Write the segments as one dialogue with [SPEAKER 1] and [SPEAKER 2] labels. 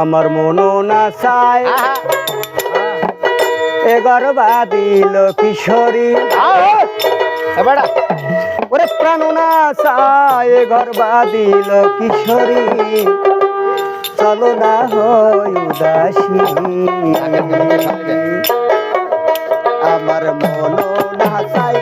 [SPEAKER 1] আমার মনো না চায়। এগারো বাদিল কিশোরী।
[SPEAKER 2] এবারে
[SPEAKER 1] ওরে প্রাণ না চায় ঘর বাদিল কিশোরী। চলো না হয় উদাসী। আমার মন না চায়।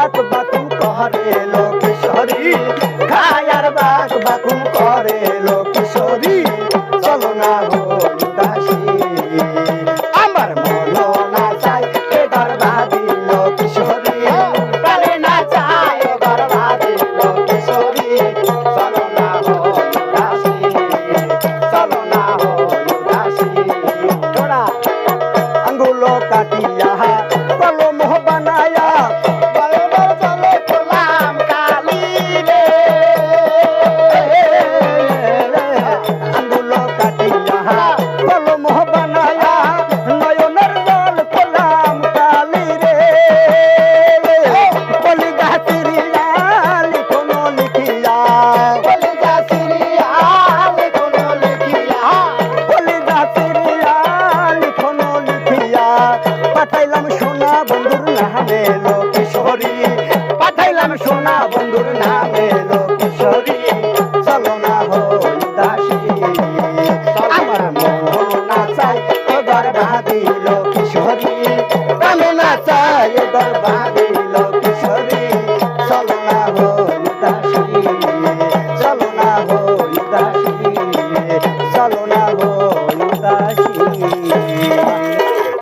[SPEAKER 1] বাক বাকুম করে লোকেশ্বরী। খায়ার বাক বাকুম করে লোকেশ্বরী। চলো না গো উদাসী আমার মন না চাই এবার ভাবি লোকেশ্বরী।
[SPEAKER 2] প্রাণে না চায় এ ঘর বাঁধিল কিশোরী চলো না হই উদাসী চলো না উদাসী
[SPEAKER 1] তোরা আঙ্গুলো কাটিয়া
[SPEAKER 2] হরি পাঠাইলাম সোনা
[SPEAKER 1] বন্ধুর নামে লোকেশ্বরী। চলো না হই দাসী। আমার মোহনা চাই তোদার বাঁধিল কিশোরী